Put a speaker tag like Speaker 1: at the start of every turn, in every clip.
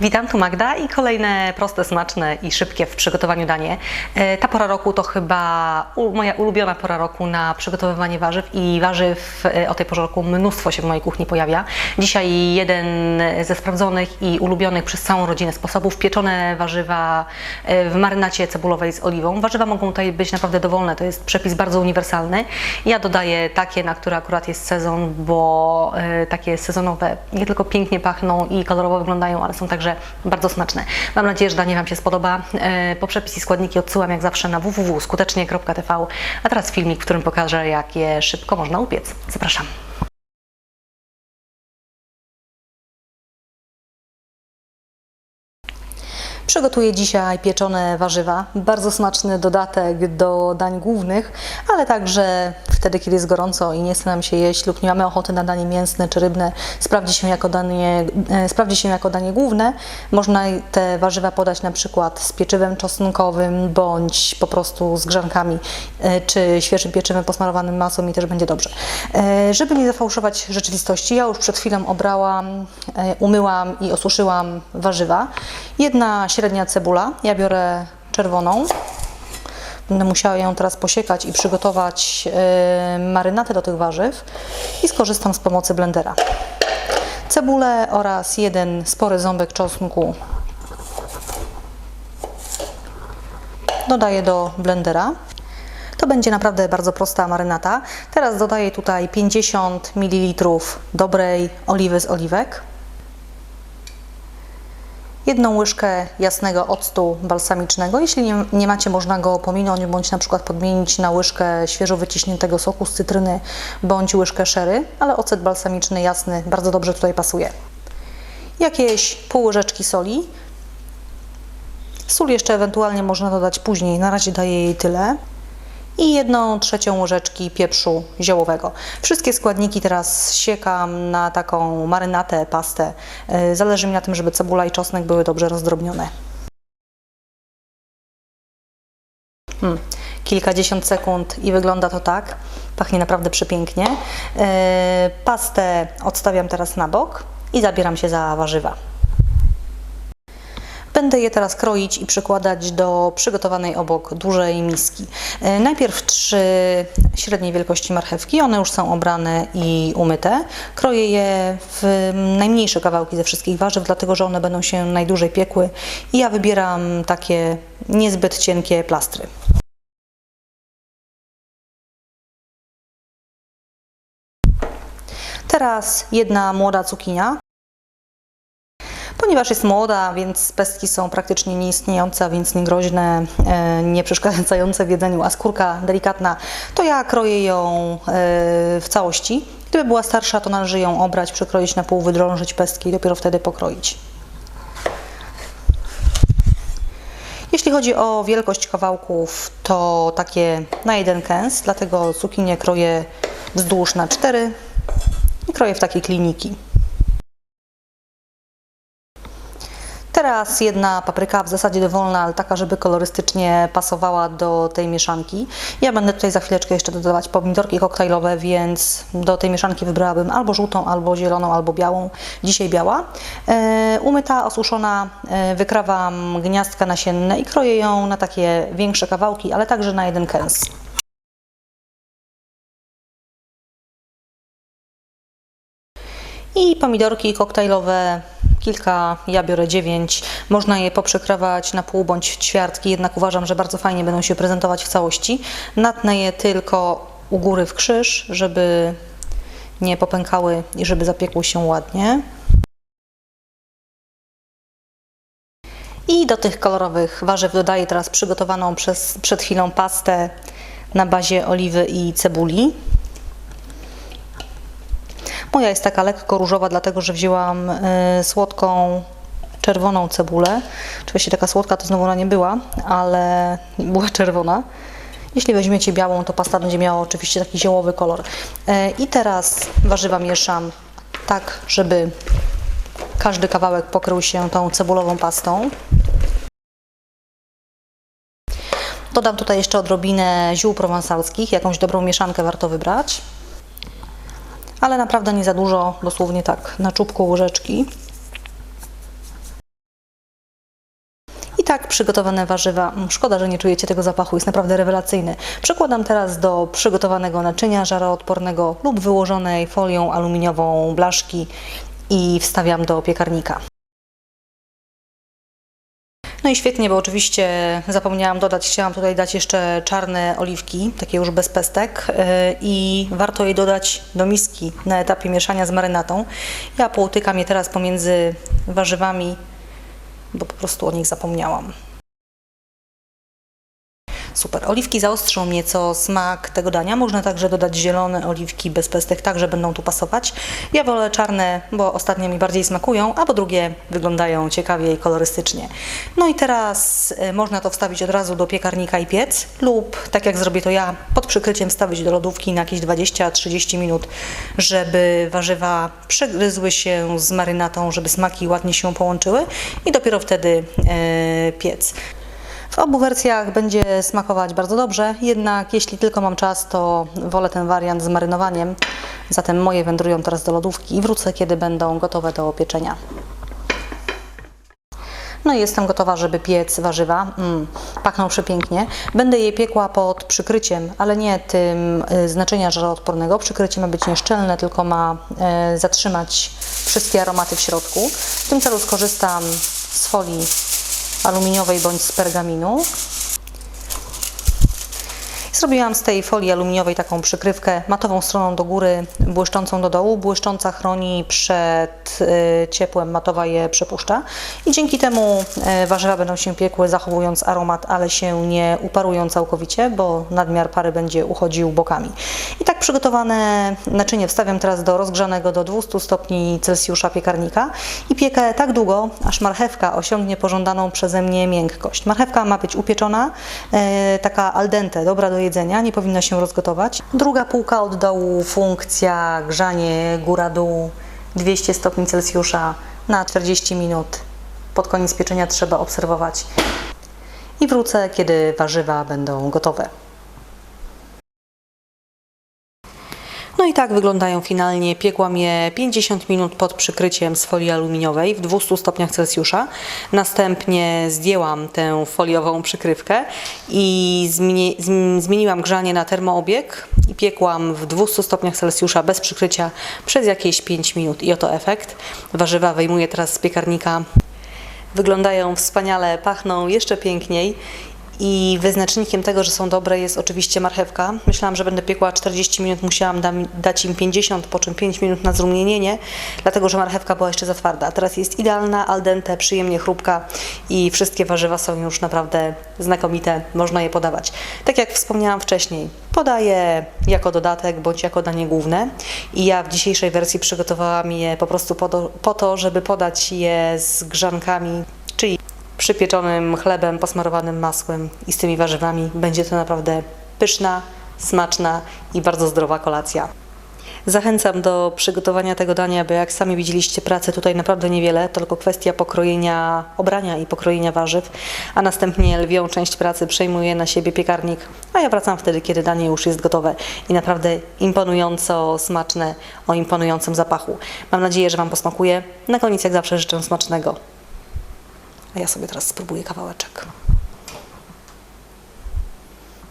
Speaker 1: Witam, tu Magda i kolejne proste, smaczne i szybkie w przygotowaniu danie. E, Ta pora roku to chyba moja ulubiona pora roku na przygotowywanie warzyw i warzyw e, o tej porze roku mnóstwo się w mojej kuchni pojawia. Dzisiaj jeden ze sprawdzonych i ulubionych przez całą rodzinę sposobów pieczone warzywa e, w marynacie cebulowej z oliwą. Warzywa mogą tutaj być naprawdę dowolne, to jest przepis bardzo uniwersalny. Ja dodaję takie, na które akurat jest sezon, bo takie sezonowe nie tylko pięknie pachną i kolorowo wyglądają, ale są także bardzo smaczne. Mam nadzieję, że danie Wam się spodoba. E, Po przepis i składniki odsyłam jak zawsze na www.skutecznie.tv, a teraz filmik, w którym pokażę, jak je szybko można upiec. Zapraszam. Przygotuję dzisiaj pieczone warzywa. Bardzo smaczny dodatek do dań głównych, ale także wtedy, kiedy jest gorąco i nie chce nam się jeść lub nie mamy ochoty na danie mięsne czy rybne, sprawdzi się jako danie, e, sprawdzi się jako danie główne. Można te warzywa podać na przykład z pieczywem czosnkowym bądź po prostu z grzankami e, czy świeżym pieczywem posmarowanym masą i też będzie dobrze. E, Żeby nie zafałszować rzeczywistości, ja już przed chwilą obrałam, umyłam i osuszyłam warzywa. Jedna średnia cebula, ja biorę czerwoną. Będę musiała ją teraz posiekać i przygotować e, marynatę do tych warzyw i skorzystam z pomocy blendera. Cebulę oraz jeden spory ząbek czosnku dodaję do blendera. To będzie naprawdę bardzo prosta marynata. Teraz dodaję tutaj 50 ml dobrej oliwy z oliwek. Jedną łyżkę jasnego octu balsamicznego. Jeśli nie, nie macie, można go pominąć bądź na przykład podmienić na łyżkę świeżo wyciśniętego soku z cytryny bądź łyżkę sherry, ale ocet balsamiczny jasny bardzo dobrze tutaj pasuje. Jakieś pół łyżeczki soli. Sól jeszcze ewentualnie można dodać później, na razie daję jej tyle i jedną trzecią łyżeczki pieprzu ziołowego. Wszystkie składniki teraz siekam na taką marynatę, pastę. Yy, Zależy mi na tym, żeby cebula i czosnek były dobrze rozdrobnione. Hmm. Kilkadziesiąt sekund i wygląda to tak. Pachnie naprawdę przepięknie. Yy, Pastę odstawiam teraz na bok i zabieram się za warzywa. Będę je teraz kroić i przykładać do przygotowanej obok dużej miski. E, Najpierw trzy średniej wielkości marchewki, one już są obrane i umyte. Kroję je w najmniejsze kawałki ze wszystkich warzyw, dlatego że one będą się najdłużej piekły i ja wybieram takie niezbyt cienkie plastry. Teraz jedna młoda cukinia. Ponieważ jest młoda, więc pestki są praktycznie nieistniejące, więc niegroźne, e, nie przeszkadzające w jedzeniu, a skórka delikatna, to ja kroję ją e, w całości. Gdyby była starsza, to należy ją obrać, przekroić na pół, wydrążyć pestki i dopiero wtedy pokroić. Jeśli chodzi o wielkość kawałków, to takie na jeden kęs, dlatego cukinię kroję wzdłuż na cztery i kroję w takie kliniki. Teraz jedna papryka, w zasadzie dowolna, ale taka, żeby kolorystycznie pasowała do tej mieszanki. Ja będę tutaj za chwileczkę jeszcze dodawać pomidorki koktajlowe, więc do tej mieszanki wybrałabym albo żółtą, albo zieloną, albo białą. Dzisiaj biała. E, umyta, osuszona, e, wykrawam gniazdka nasienne i kroję ją na takie większe kawałki, ale także na jeden kęs. I pomidorki koktajlowe, kilka, ja biorę dziewięć. Można je poprzekrawać na pół bądź ćwiartki, jednak uważam, że bardzo fajnie będą się prezentować w całości. Natnę je tylko u góry w krzyż, żeby nie popękały i żeby zapiekły się ładnie. I do tych kolorowych warzyw dodaję teraz przygotowaną przez, przed chwilą pastę na bazie oliwy i cebuli. Moja jest taka lekko różowa, dlatego że wzięłam y, słodką czerwoną cebulę. Oczywiście taka słodka to znowu ona nie była, ale była czerwona. Jeśli weźmiecie białą, to pasta będzie miała oczywiście taki ziołowy kolor. Y, I teraz warzywa mieszam tak, żeby każdy kawałek pokrył się tą cebulową pastą. Dodam tutaj jeszcze odrobinę ziół prowansalskich, jakąś dobrą mieszankę warto wybrać ale naprawdę nie za dużo, dosłownie tak na czubku łyżeczki. I tak przygotowane warzywa, mm, szkoda, że nie czujecie tego zapachu, jest naprawdę rewelacyjny. Przekładam teraz do przygotowanego naczynia żaroodpornego lub wyłożonej folią aluminiową blaszki i wstawiam do piekarnika. No i świetnie, bo oczywiście zapomniałam dodać, chciałam tutaj dać jeszcze czarne oliwki, takie już bez pestek yy, i warto je dodać do miski na etapie mieszania z marynatą. Ja połtykam je teraz pomiędzy warzywami, bo po prostu o nich zapomniałam. Super. Oliwki zaostrzą nieco smak tego dania. Można także dodać zielone oliwki bez pestek, także będą tu pasować. Ja wolę czarne, bo ostatnie mi bardziej smakują, a po drugie wyglądają ciekawie i kolorystycznie. No i teraz y, można to wstawić od razu do piekarnika i piec lub, tak jak zrobię to ja, pod przykryciem wstawić do lodówki na jakieś 20-30 minut, żeby warzywa przegryzły się z marynatą, żeby smaki ładnie się połączyły i dopiero wtedy e, piec. W obu wersjach będzie smakować bardzo dobrze, jednak jeśli tylko mam czas, to wolę ten wariant z marynowaniem. Zatem moje wędrują teraz do lodówki i wrócę, kiedy będą gotowe do pieczenia. No i jestem gotowa, żeby piec warzywa. Mm, pachną przepięknie. Będę je piekła pod przykryciem, ale nie tym y, z naczynia żaroodpornego. Przykrycie ma być nieszczelne, tylko ma y, zatrzymać wszystkie aromaty w środku. W tym celu skorzystam z folii aluminiowej bądź z pergaminu. Zrobiłam z tej folii aluminiowej taką przykrywkę matową stroną do góry, błyszczącą do dołu. Błyszcząca chroni przed y, ciepłem, matowa je przepuszcza i dzięki temu y, warzywa będą się piekły zachowując aromat, ale się nie uparują całkowicie, bo nadmiar pary będzie uchodził bokami. I tak przygotowane naczynie wstawiam teraz do rozgrzanego do 200 stopni Celsjusza piekarnika i piekę tak długo, aż marchewka osiągnie pożądaną przeze mnie miękkość. Marchewka ma być upieczona, y, taka al dente, dobra do jedzenia, nie powinna się rozgotować. Druga półka od dołu, funkcja grzanie góra-dół 200 stopni Celsjusza na 40 minut. Pod koniec pieczenia trzeba obserwować. I wrócę, kiedy warzywa będą gotowe. No i tak wyglądają finalnie. Piekłam je 50 minut pod przykryciem z folii aluminiowej w 200 stopniach Celsjusza. Następnie zdjęłam tę foliową przykrywkę i zmieni zm- zmieniłam grzanie na termoobieg i piekłam w 200 stopniach Celsjusza bez przykrycia przez jakieś 5 minut. I oto efekt. Warzywa wyjmuję teraz z piekarnika. Wyglądają wspaniale, pachną jeszcze piękniej i wyznacznikiem tego, że są dobre jest oczywiście marchewka. Myślałam, że będę piekła 40 minut, musiałam dam, dać im 50, po czym 5 minut na zrumienienie, dlatego że marchewka była jeszcze za twarda. A teraz jest idealna, al dente, przyjemnie chrupka i wszystkie warzywa są już naprawdę znakomite, można je podawać. Tak jak wspomniałam wcześniej, podaję jako dodatek bądź jako danie główne i ja w dzisiejszej wersji przygotowałam je po prostu po to, żeby podać je z grzankami, przypieczonym chlebem posmarowanym masłem i z tymi warzywami. Będzie to naprawdę pyszna, smaczna i bardzo zdrowa kolacja. Zachęcam do przygotowania tego dania, bo jak sami widzieliście, pracy tutaj naprawdę niewiele, tylko kwestia pokrojenia, obrania i pokrojenia warzyw, a następnie lwią część pracy przejmuje na siebie piekarnik, a ja wracam wtedy, kiedy danie już jest gotowe i naprawdę imponująco smaczne, o imponującym zapachu. Mam nadzieję, że Wam posmakuje. Na koniec, jak zawsze, życzę smacznego. A ja sobie teraz spróbuję kawałeczek.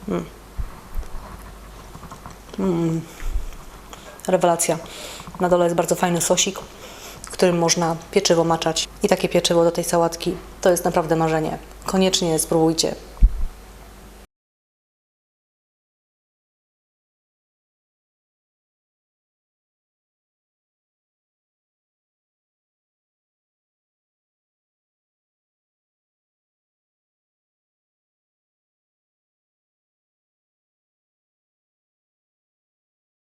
Speaker 1: Mm. Mm. Rewelacja. Na dole jest bardzo fajny sosik, którym można pieczywo maczać. I takie pieczywo do tej sałatki to jest naprawdę marzenie. Koniecznie spróbujcie.